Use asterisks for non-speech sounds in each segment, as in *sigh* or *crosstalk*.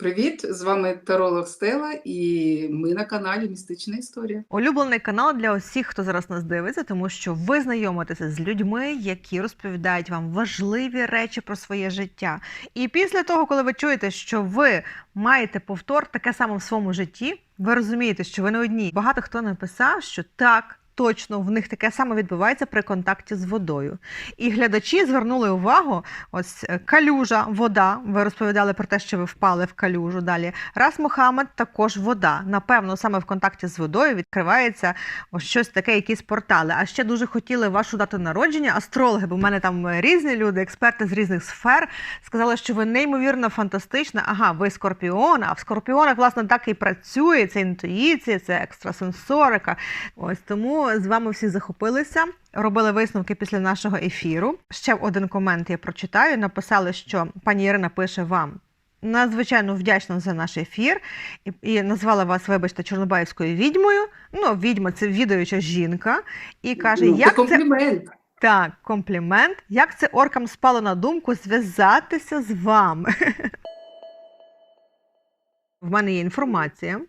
Привіт! З вами Таролог Стела, і ми на каналі Містична Історія. Улюблений канал для усіх, хто зараз нас дивиться, тому що ви знайомитеся з людьми, які розповідають вам важливі речі про своє життя. І після того, коли ви чуєте, що ви маєте повтор таке саме в своєму житті, ви розумієте, що ви не одні. Багато хто написав, що так. Точно в них таке саме відбувається при контакті з водою. І глядачі звернули увагу: ось е, калюжа, вода. Ви розповідали про те, що ви впали в калюжу. Далі Рас Мухаммед також вода. Напевно, саме в контакті з водою відкривається ось щось таке, якісь портали. А ще дуже хотіли вашу дату народження. Астрологи, бо в мене там різні люди, експерти з різних сфер, сказали, що ви неймовірно фантастична. Ага, ви скорпіон. А в скорпіонах, власне, так і працює. Це інтуїція, це екстрасенсорика. Ось тому з вами всі захопилися, робили висновки після нашого ефіру. Ще один комент я прочитаю. Написали, що пані Ірина пише вам. Надзвичайно вдячна за наш ефір і, і назвала вас, вибачте, Чорнобаївською відьмою. Ну, відьма це відаюча жінка, і каже, Ну, як це комплімент. так, комплімент. Як це оркам спало на думку зв'язатися з вами? *laughs* В мене є інформація,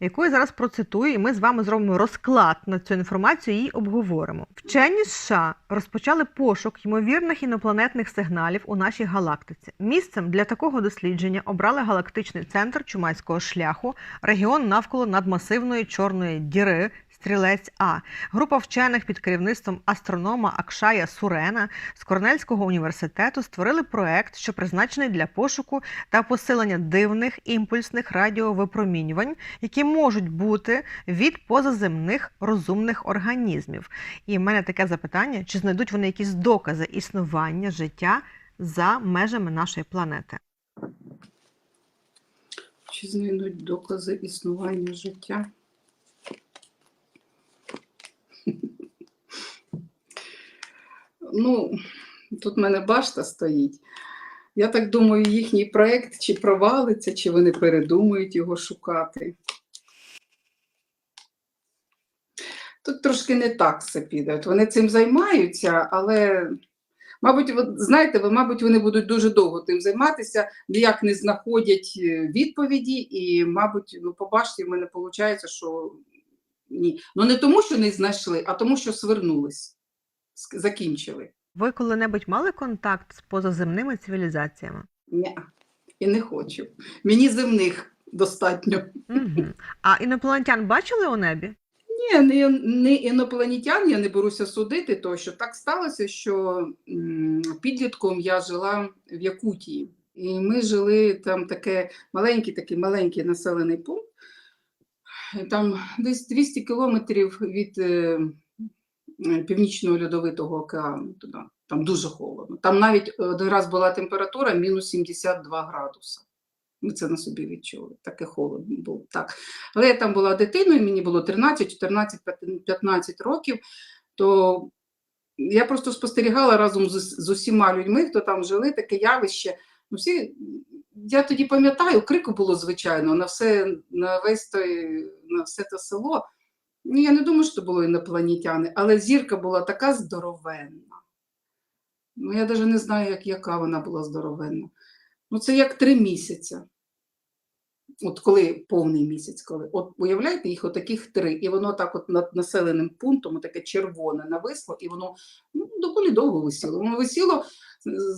яку я зараз процитую, і ми з вами зробимо розклад на цю інформацію і її обговоримо. Вчені США розпочали пошук ймовірних інопланетних сигналів у нашій галактиці. Місцем для такого дослідження обрали галактичний центр Чумайського шляху, регіон навколо надмасивної чорної діри. Стрілець А. Група вчених під керівництвом астронома Акшая Сурена з Корнельського університету створили проект, що призначений для пошуку та посилення дивних імпульсних радіовипромінювань, які можуть бути від позаземних розумних організмів. І в мене таке запитання: чи знайдуть вони якісь докази існування життя за межами нашої планети? Чи знайдуть докази існування життя? Ну, тут в мене башта стоїть. Я так думаю, їхній проєкт чи провалиться, чи вони передумають його шукати. Тут трошки не так все піде. От Вони цим займаються, але, мабуть, от, знаєте, ви, мабуть, вони будуть дуже довго тим займатися, ніяк не знаходять е, відповіді, і, мабуть, ну, по башті в мене виходить, що ні. Ну не тому, що не знайшли, а тому, що свернулись, закінчили. Ви коли-небудь мали контакт з позаземними цивілізаціями? Ні, і не хочу. Мені земних достатньо. Угу. А інопланетян бачили у небі? Ні, не, не інопланетян, я не беруся судити, то що так сталося, що підлітком я жила в Якутії. І ми жили там таке маленький, такий маленький населений пункт. Там десь 200 кілометрів від е, північного льодовитого океану. Туди. Там дуже холодно. Там навіть один раз була температура мінус 72 градуса. Ми це на собі відчули. Таке холодно було. Так. Але я там була дитиною, мені було 13, 14, 15 років, то я просто спостерігала разом з, з усіма людьми, хто там жили, таке явище. Ну, всі, я тоді пам'ятаю, крику було звичайно на все, на весь той, на все те село. Ну, я не думаю, що це було інопланетяни, але зірка була така здоровенна. Ну, я навіть не знаю, як, яка вона була здоровенна. Ну, це як три місяці. От коли повний місяць, коли от уявляєте, їх отаких три, і воно так от над населеним пунктом, таке червоне нависло, і воно ну, доволі довго висіло. Воно висіло,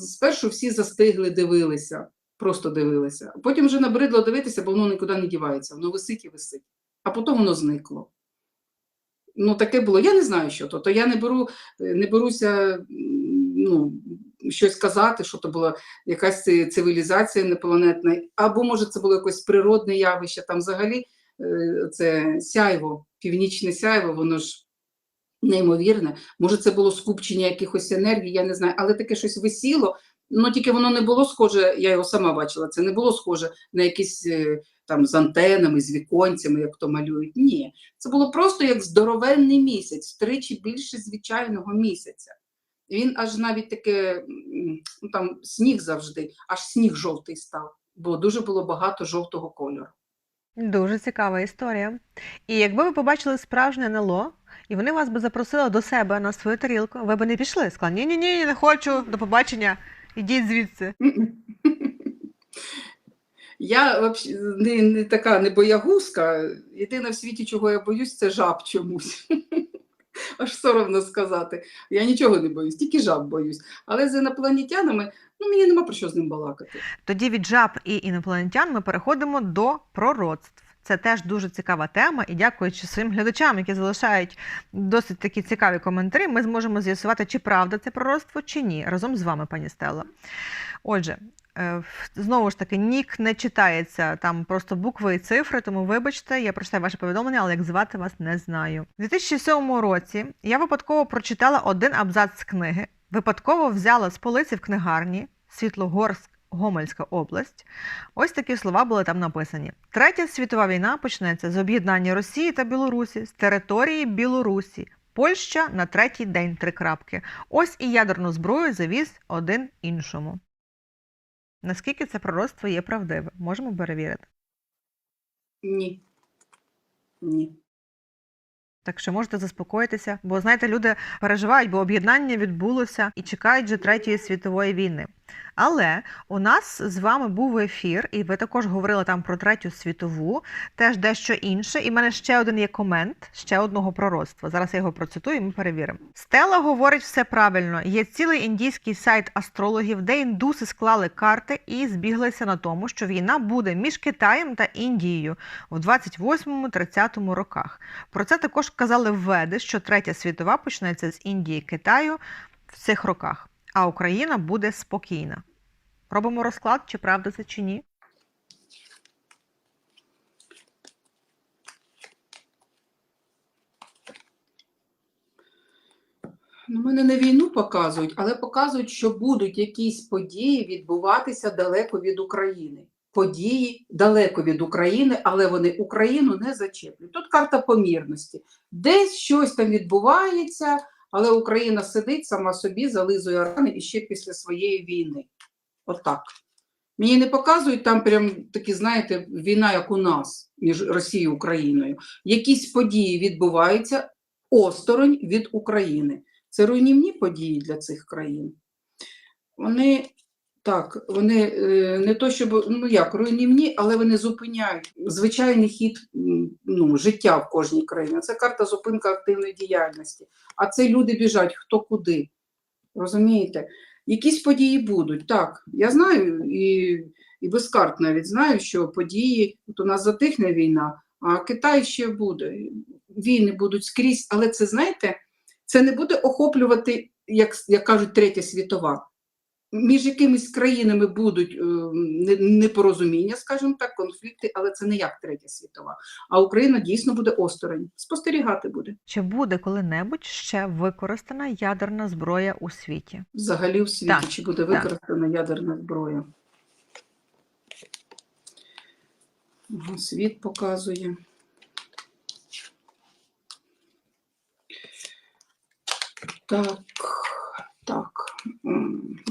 спершу всі застигли, дивилися, просто дивилися. Потім вже набридло дивитися, бо воно нікуди не дівається, воно висить і висить. А потім воно зникло. Ну, таке було. Я не знаю, що то. То я не беру, не беруся ну, щось казати, що то була якась цивілізація непланетна, або може це було якесь природне явище. Там взагалі е, це сяйво, північне сяйво, воно ж неймовірне. Може, це було скупчення якихось енергій, я не знаю, але таке щось висіло. Ну тільки воно не було схоже, я його сама бачила. Це не було схоже на якісь е, там з антенами, з віконцями, як то малюють. Ні, це було просто як здоровенний місяць, втричі більше звичайного місяця. Він аж навіть таке, ну там сніг завжди, аж сніг жовтий став, бо дуже було багато жовтого кольору. Дуже цікава історія. І якби ви побачили справжнє НЛО, і вони вас би запросили до себе на свою тарілку, ви б не пішли. Сказали, ні, ні, ні, не хочу, до побачення, ідіть звідси. Я вообще не, не така не боягузка. Єдине в світі, чого я боюсь, це жаб чомусь. *laughs* Аж соромно сказати. Я нічого не боюсь, тільки жаб боюсь. Але з інопланетянами ну, мені нема про що з ним балакати. Тоді від жаб і інопланетян ми переходимо до пророцтв. Це теж дуже цікава тема, і дякуючи своїм глядачам, які залишають досить такі цікаві коментарі, ми зможемо з'ясувати, чи правда це пророцтво, чи ні, разом з вами, пані Стелла. Отже, е, знову ж таки, нік не читається там просто букви і цифри, тому вибачте, я прочитаю ваше повідомлення, але як звати вас не знаю. У 2007 році я випадково прочитала один абзац з книги, випадково взяла з полиці в книгарні Світлогорськ, Гомельська область. Ось такі слова були там написані: Третя світова війна почнеться з об'єднання Росії та Білорусі з території Білорусі. Польща на третій день три крапки. Ось і ядерну зброю завіз один іншому. Наскільки це пророцтво є правдиве? Можемо перевірити. Ні. Ні. Так що можете заспокоїтися, бо знаєте, люди переживають, бо об'єднання відбулося і чекають вже третьої світової війни. Але у нас з вами був ефір, і ви також говорили там про третю світову, теж дещо інше. І в мене ще один є комент ще одного пророцтва. Зараз я його процитую, і ми перевіримо. Стела говорить все правильно. Є цілий індійський сайт астрологів, де індуси склали карти і збіглися на тому, що війна буде між Китаєм та Індією в 28-30 роках. Про це також казали веди, що третя світова почнеться з Індії Китаю в цих роках, а Україна буде спокійна. Робимо розклад, чи правда це чи ні. Ну, мене не війну показують, але показують, що будуть якісь події відбуватися далеко від України. Події далеко від України, але вони Україну не зачеплюють. Тут карта помірності. Десь щось там відбувається, але Україна сидить сама собі, зализує рани і ще після своєї війни. Отак. Мені не показують там прям такі, знаєте, війна, як у нас, між Росією і Україною. Якісь події відбуваються осторонь від України. Це руйнівні події для цих країн. Вони так, вони е, не то, щоб ну як руйнівні, але вони зупиняють звичайний хід ну, життя в кожній країні. Це карта зупинка активної діяльності. А це люди біжать хто куди. Розумієте? Якісь події будуть. Так, я знаю і, і без карт навіть знаю, що події, от у нас затихне війна, а Китай ще буде. Війни будуть скрізь, але це знаєте це не буде охоплювати, як, як кажуть, третя світова. Між якимись країнами будуть е, непорозуміння, скажімо так, конфлікти, але це не як третя світова. А Україна дійсно буде осторонь. Спостерігати буде Чи буде коли-небудь ще використана ядерна зброя у світі? взагалі в світі, Так, чи буде так. використана ядерна зброя. Світ показує. Так, так.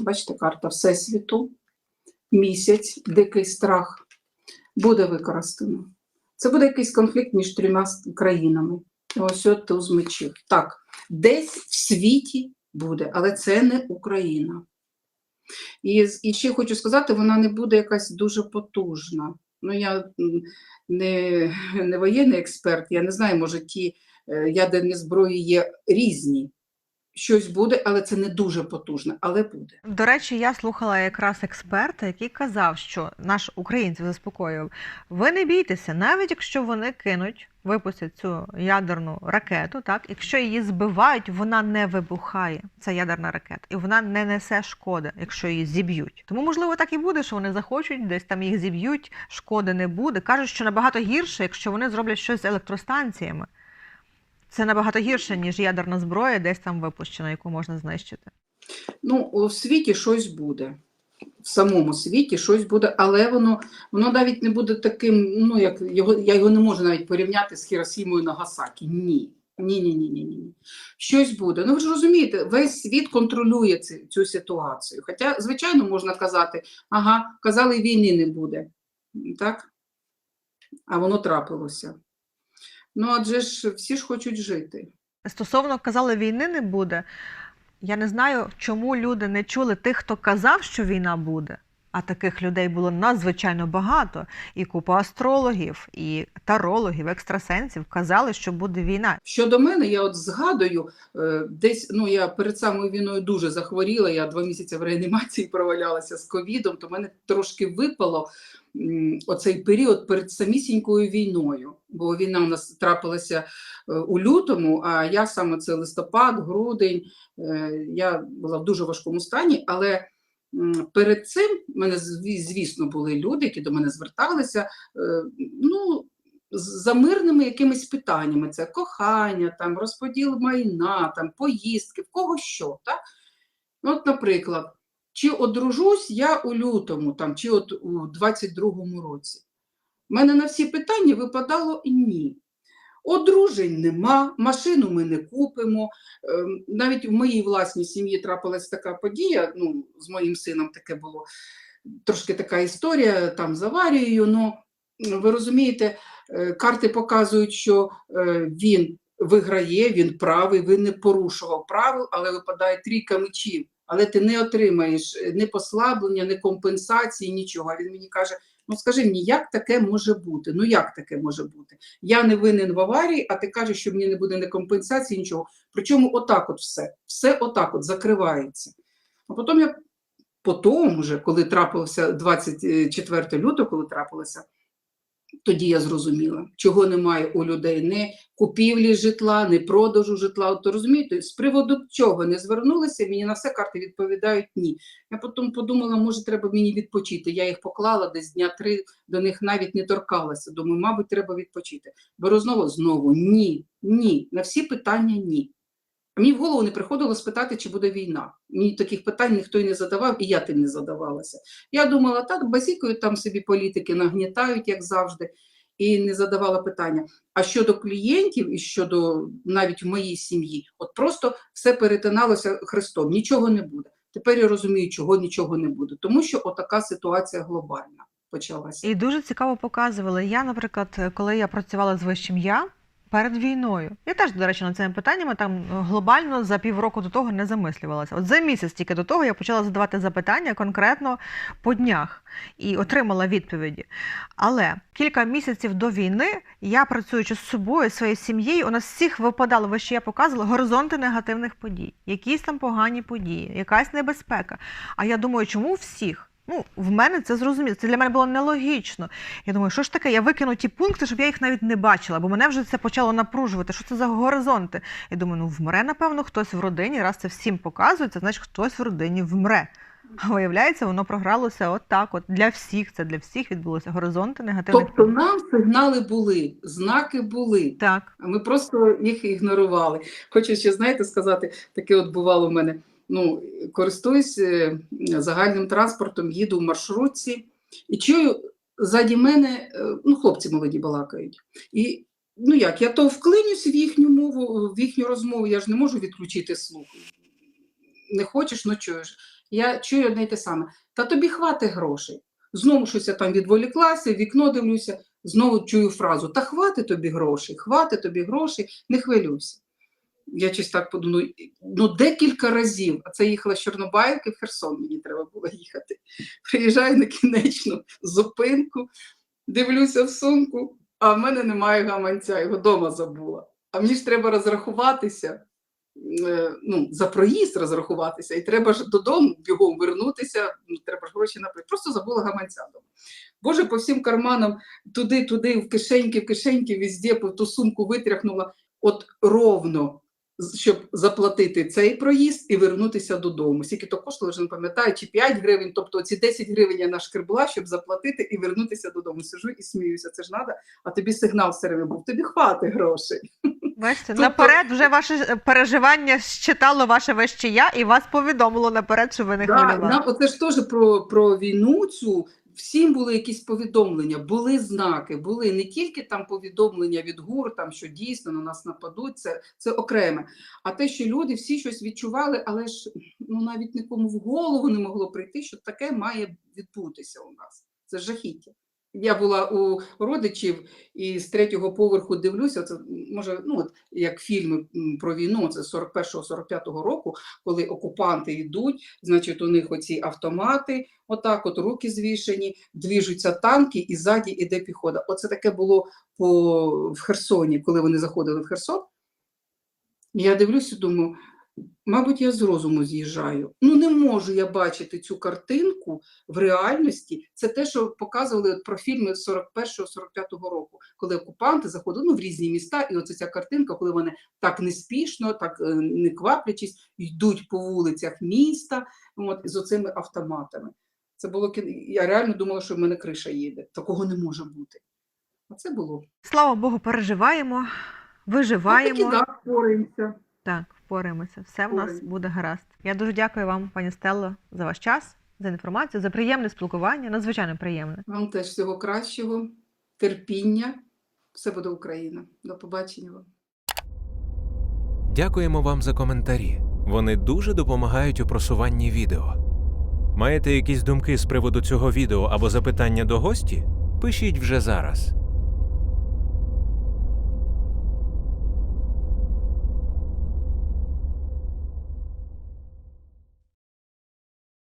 Бачите, карта Всесвіту, місяць, дикий страх буде використано. Це буде якийсь конфлікт між трьома країнами. Ось от туз мечів. Так, десь в світі буде, але це не Україна. І, і ще хочу сказати, вона не буде якась дуже потужна. Ну, я не, не воєнний експерт, я не знаю, може ті е, ядерні зброї є різні. Щось буде, але це не дуже потужне, але буде. До речі, я слухала якраз експерта, який казав, що наш українців заспокоював. Ви не бійтеся, навіть якщо вони кинуть, випустять цю ядерну ракету, так якщо її збивають, вона не вибухає. Це ядерна ракета, і вона не несе шкоди, якщо її зіб'ють. Тому можливо так і буде, що вони захочуть, десь там їх зіб'ють, шкоди не буде. Кажуть, що набагато гірше, якщо вони зроблять щось з електростанціями. Це набагато гірше, ніж ядерна зброя, десь там випущена, яку можна знищити. Ну, у світі щось буде. В самому світі щось буде, але воно, воно навіть не буде таким, ну, як його, я його не можу навіть порівняти з Хіросімою Нагасакі. Ні. Ні, ні, ні, ні, ні. Щось буде. Ну ви ж розумієте, весь світ контролює цю, цю ситуацію. Хоча, звичайно, можна казати, ага, казали, війни не буде. Так? А воно трапилося. Ну, адже ж всі ж хочуть жити. Стосовно казали, війни не буде. Я не знаю, чому люди не чули тих, хто казав, що війна буде. А таких людей було надзвичайно багато, і купа астрологів, і тарологів, екстрасенсів казали, що буде війна. Щодо мене, я от згадую, е, десь ну я перед самою війною дуже захворіла. Я два місяці в реанімації провалялася з ковідом, то мене трошки випало оцей період перед самісінькою війною. Бо війна у нас трапилася е, у лютому, а я саме це листопад, грудень. е, Я була в дуже важкому стані, але перед цим мене звісно були люди, які до мене зверталися. е, Ну, за мирними якимись питаннями: це кохання, там, розподіл майна, там, поїздки, в кого що. Так? От, наприклад, чи одружусь я у лютому, там, чи от у 22-му році. У мене на всі питання випадало ні. Одружень нема, машину ми не купимо. Ем, Навіть в моїй власній сім'ї трапилась така подія, ну, з моїм сином таке було трошки така історія там з аварією. Ну, ви розумієте, е, карти показують, що е, він виграє, він правий, він не порушував правил, але випадає трійка мечів. Але ти не отримаєш е, ні послаблення, ні компенсації, нічого. Він мені каже: ну скажи мені, як таке може бути? Ну як таке може бути? Я не винен в аварії, а ти кажеш, що мені не буде ні компенсації, нічого. Причому отак от все, все отак от закривається. А потім я потім, вже, коли трапилося 24 лютого, коли трапилося, тоді я зрозуміла, чого немає у людей не купівлі житла, не продажу житла. От розумієте, з приводу чого не звернулися, мені на все карти відповідають ні. Я потім подумала, може, треба мені відпочити. Я їх поклала десь дня три, до них навіть не торкалася. Думаю, мабуть, треба відпочити. Беру знову знову ні, ні. На всі питання ні. Мені в голову не приходило спитати, чи буде війна. Мені таких питань ніхто й не задавав, і я тим не задавалася. Я думала, так, базікою там собі політики нагнітають, як завжди, і не задавала питання. А щодо клієнтів і щодо навіть в моїй сім'ї, от просто все перетиналося Христом, нічого не буде. Тепер я розумію, чого нічого не буде, тому що отака ситуація глобальна почалася. І дуже цікаво показували. Я, наприклад, коли я працювала з вищим я перед війною, я теж, до речі, над цими питаннями там глобально за півроку до того не замислювалася. От за місяць тільки до того я почала задавати запитання конкретно по днях і отримала відповіді. Але кілька місяців до війни я працюючи з собою, своєю сім'єю, у нас всіх випадало, ви ще я показувала, горизонти негативних подій, якісь там погані події, якась небезпека. А я думаю, чому всіх? Ну, в мене це зрозуміло. Це для мене було нелогічно. Я думаю, що ж таке? Я викину ті пункти, щоб я їх навіть не бачила, бо мене вже це почало напружувати. Що це за горизонти? Я думаю, ну вмре, напевно, хтось в родині. Раз це всім показується, значить хтось в родині вмре. А виявляється, воно програлося от так. От для всіх це для всіх відбулося горизонти негативних. Тобто нам сигнали були, знаки були. Так. А ми просто їх ігнорували. Хочу ще, знаєте, сказати, таке от бувало в мене. Ну, користуюсь е, загальним транспортом, їду в маршрутці і чую ззаді мене, е, ну, хлопці молоді балакають. І ну як, я то вклинюсь в їхню мову, в їхню розмову, я ж не можу відключити слух. Не хочеш, ну чуєш. Я чую одне й те саме. Та тобі хвати грошей. Знову щось я там відволіклася, вікно дивлюся, знову чую фразу: Та хвати тобі грошей, хвати тобі грошей, не хвилюйся. Я щось так подумаю, ну декілька разів, а це їхала з Чорнобаївки в Херсон, мені треба було їхати. Приїжджаю на кінечну зупинку, дивлюся в сумку, а в мене немає гаманця, його вдома забула. А мені ж треба розрахуватися, е, ну, за проїзд розрахуватися, і треба ж додому бігом вернутися, ну, треба ж гроші наплити. Просто забула гаманця вдома. Боже, по всім карманам, туди-туди, в кишеньки, в кишеньки, везде, по ту сумку витряхнула. От ровно, щоб заплатити цей проїзд і вернутися додому. Скільки то коштувало, вже не пам'ятаю, чи 5 гривень, тобто ці 10 гривень я нашкребла, щоб заплатити і вернутися додому. Сижу і сміюся, це ж треба, а тобі сигнал все время був, тобі хвати грошей. Бачите, Тобто- наперед вже ваше е, переживання считало ваше вище я і вас повідомило наперед, що ви не Да, хвилювали. оце ж теж про, про війну цю. Всім були якісь повідомлення, були знаки, були не тільки там повідомлення від ГУР, там що дійсно на нас нападуть, це, це окреме. А те, що люди всі щось відчували, але ж ну навіть нікому в голову не могло прийти, що таке має відбутися у нас. Це жахіття. Я була у родичів і з третього поверху дивлюся, це може, ну от як фільми про війну, це 41-45 року, коли окупанти йдуть, значить, у них оці автомати, отак, от руки звішені, двіжуться танки, і ззаді іде піхота. Оце таке було по в Херсоні, коли вони заходили в Херсон. Я дивлюся, думаю, мабуть, я з розуму з'їжджаю. Ну, не можу я бачити цю картинку в реальності. Це те, що показували от про фільми з 41-45 року, коли окупанти заходили ну, в різні міста, і оце ця картинка, коли вони так неспішно, так е, не кваплячись, йдуть по вулицях міста от, з оцими автоматами. Це було Я реально думала, що в мене криша їде. Такого не може бути. А це було. Слава Богу, переживаємо, Ну, виживаємо. да, впораємося. Так, впораємося. Все в нас буде гаразд. Я дуже дякую вам, пані Стелло, за ваш час, за інформацію, за приємне спілкування, надзвичайно приємне. Вам теж всього кращого, терпіння. Все буде Україна. До побачення вам. Дякуємо вам за коментарі. Вони дуже допомагають у просуванні відео. Маєте якісь думки з приводу цього відео або запитання до гості? Пишіть вже зараз.